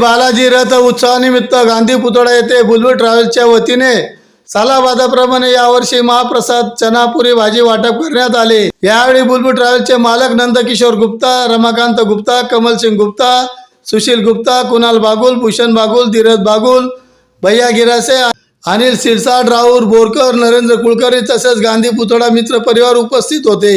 बालाजी रथ उत्सवानिमित्त गांधी पुतळा येथे बुलबुल ट्रॅव्हल्सच्या वतीने सालाबादाप्रमाणे यावर्षी महाप्रसाद चनापुरी भाजी वाटप करण्यात आले. यावेळी बुलबुल ट्रॅव्हल्सचे मालक नंदकिशोर गुप्ता रमाकांत गुप्ता कमल सिंग गुप्ता सुशील गुप्ता कुणाल बागुल भूषण बागुल धीरज बागुल भैया गिरासे अनिल सिरसाट राहुल बोरकर नरेंद्र कुलकर्णी तसेच गांधी पुतळा मित्र परिवार उपस्थित होते.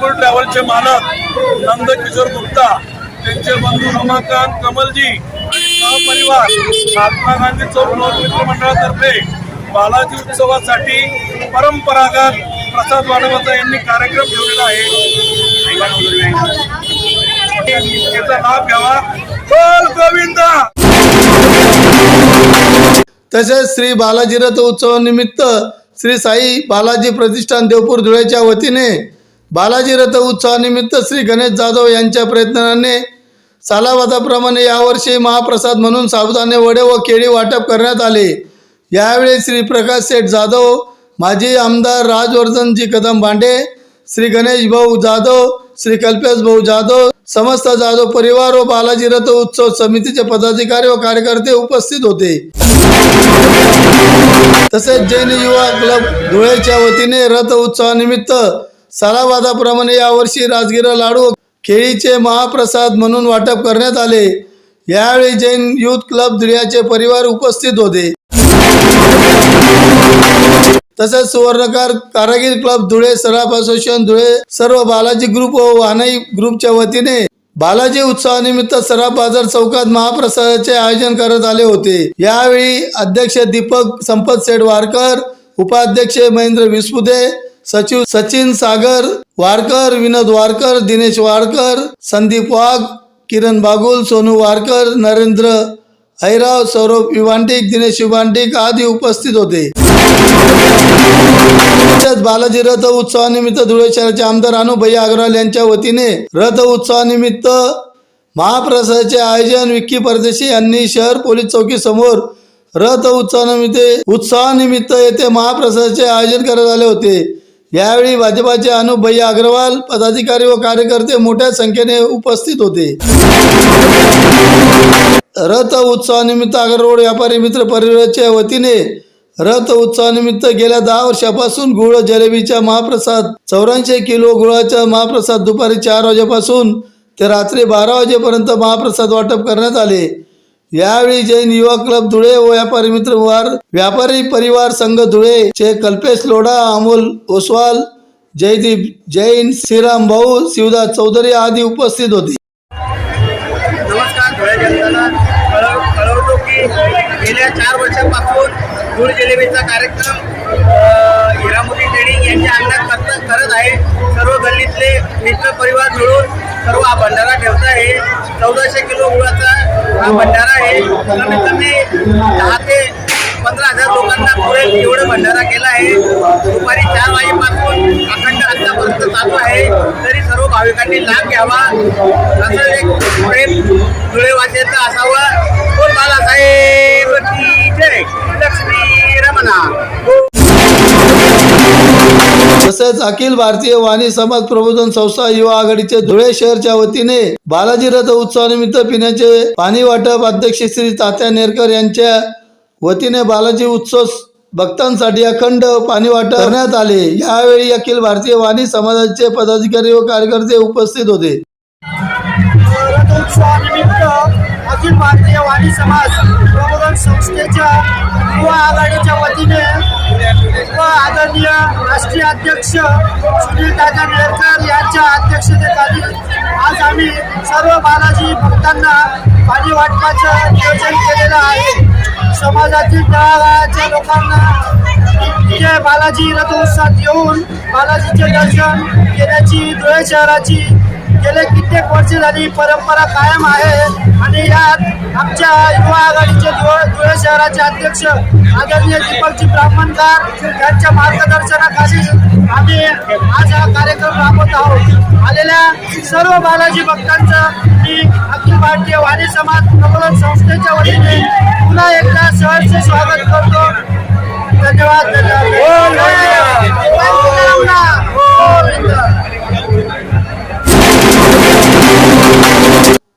बुलबुल ट्रॅव्हलचे मालक नंदकिशोर गुप्ता त्यांचे बंधू रमाकांत कमलजी आणि सहपरिवार महात्मा गांधी चौक मित्र मंडळातर्फे बालाजी उत्सवासाठी परंपरागत प्रसाद वाढवाचा यांनी कार्यक्रम ठेवलेला आहे. याचा लाभ घ्यावा. बोल गोविंदा! तसेच श्री बालाजी रथ उत्सवानिमित्त श्री साई बालाजी प्रतिष्ठान देवपूर धुळ्याच्या वतीने बालाजी रथ उत्सवानिमित्त श्री गणेश जाधव यांच्या प्रयत्नाने सालावादाप्रमाणे यावर्षी महाप्रसाद म्हणून साबुदाणे वडे व केळी वाटप करण्यात आले. यावेळी श्री प्रकाश शेठ जाधव माजी आमदार राजवर्धनजी कदम भांडे श्री गणेश भाऊ जाधव श्री कल्पेश भाऊ जाधव समस्त जाधव परिवार व बालाजी रथ उत्सव समितीचे पदाधिकारी व कार्यकर्ते उपस्थित होते. तसेच जैन युवा क्लब धुळेच्या वतीने रथ उत्सवानिमित्त सरावादाप्रमाणे यावर्षी राजगिरा लाडू खेळीचे केळीचे महाप्रसाद म्हणून वाटप करण्यात आले. यावेळी जैन युथ क्लब धुळ्याचे परिवार उपस्थित होते. तसेच सुवर्णकार कारागीर क्लब धुळे सराफ असोसिएशन धुळे सर्व बालाजी ग्रुप व वानई ग्रुपच्या वतीने बालाजी उत्सवानिमित्त सराफ बाजार चौकात महाप्रसादाचे आयोजन करत आले होते. यावेळी अध्यक्ष दीपक संपत सेठ वारकर उपाध्यक्ष महेंद्र विस्पुदे सचिव सचिन सागर वारकर विनोद वारकर दिनेश वारकर संदीप वाघ किरण बागुल सोनू वारकर नरेंद्र ऐराव सौरभ विवांटिक दिनेश विवांटिक आदी उपस्थित होते. बालाजी रथ उत्सवानिमित्त धुळे शहराचे आमदार अनुभैया अग्रवाल यांच्या वतीने रथ उत्सवानिमित्त महाप्रसादाचे आयोजन विक्की परदेशी यांनी शहर पोलीस चौकी समोर रथ उत्सवानिमित्त उत्सवानिमित्त येथे महाप्रसादाचे आयोजन करण्यात आले होते. यावेळी भाजपाचे अनुभैया अग्रवाल पदाधिकारी व कार्यकर्ते मोठ्या संख्येने उपस्थित होते. रथ उत्सवानिमित्त अग्ररोड व्यापारी मित्र परिवाराच्या वतीने रथ उत्सवानिमित्त गेल्या दहा वर्षापासून गुळ जलेबीचा महाप्रसाद चौऱ्याऐंशी किलो गुळाचा महाप्रसाद दुपारी चार वाजेपासून ते रात्री बारा वाजेपर्यंत महाप्रसाद वाटप करण्यात आले. यावेळी जैन युवा क्लब धुळे व व्यापारी मित्र वार व्यापारी परिवार संघ धुळे चे कल्पेश लोढा अमोल ओसवाल जयदीप जैन श्रीराम भाऊ शिवदास चौधरी आदी उपस्थित होते. नमस्कार धुळे जनतेला. कळवतो की गेल्या चार वर्षापासून गुळ जिलेबीचा कार्यक्रम अ, ट्रेडिंग यांच्या अंगणात करत आहे. सर्व गल्लीतले मित्र परिवार मिळून सर्व हा भंडारा ठेवत आहे. चौदाशे किलो गुळाचा हा भंडारा आहे. कमीत कमी दहा ते पंधरा हजार लोकांना पुरेल एवढं भंडारा केला आहे. दुपारी चार वाजेपासून अखंड आतापर्यंत चालू आहे. तरी सर्व भाविकांनी लाभ घ्यावा. असं एक प्रेम धुळेवासियांचं असावं. कोण बालासाहेब की जय. लक्ष्मी रमणा तसेच अखिल भारतीय वाणी समाज प्रबोधन संस्था युवा आघाडीचे धुळे शहरच्या वतीने बालाजी रथ उत्सवानिमित्त पिण्याचे पाणी वाटप अध्यक्ष श्री तात्या नेरकर यांच्या वतीने बालाजी उत्सव भक्तांसाठी अखंड पाणी वाटप करण्यात आले. यावेळी अखिल भारतीय वाणी समाजाचे पदाधिकारी व कार्यकर्ते उपस्थित होते. अखिल भारतीय वाणी समाज प्रबोधन संस्थेच्या युवा राष्ट्रीय अध्यक्ष सुनील दादा नेरकर यांच्या अध्यक्षतेखाली आज आम्ही सर्व बालाजी भक्तांना पाणी वाटपाचं नियोजन केलेलं आहे. समाजातील तळागाळाच्या लोकांना बालाजी रथोत्सवात येऊन बालाजीचे दर्शन घेण्याची धुळे शहराची गेले कित्येक वर्ष झाली ही परंपरा कायम आहे. आणि यात आमच्या युवा आघाडीचे धुळे धुळे शहराचे अध्यक्ष आदरणीय दीपकजी ब्राह्मणकार यांच्या मार्गदर्शनाखाली आम्ही आज हा कार्यक्रम राबवत आहोत. आलेल्या सर्व बालाजी भक्तांचं मी अखिल भारतीय वाणी समाज प्रबोधन संस्थेच्या वतीने पुन्हा एकदा सहर्ष स्वागत करतो. धन्यवाद धन्यवाद.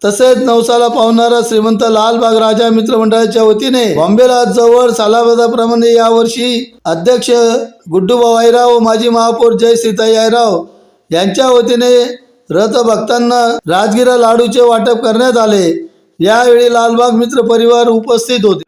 तसेच नवसाला पावणारा श्रीमंत लालबाग राजा मित्र मंडळाच्या वतीने बॉम्बेला जवळ सालाबादाप्रमाणे यावर्षी अध्यक्ष गुड्डूभाऊ आयराव माजी महापौर जय सीताई आयराव यांच्या वतीने रथ भक्तांना राजगिरा लाडूचे वाटप करण्यात आले. यावेळी लालबाग मित्र परिवार उपस्थित होते.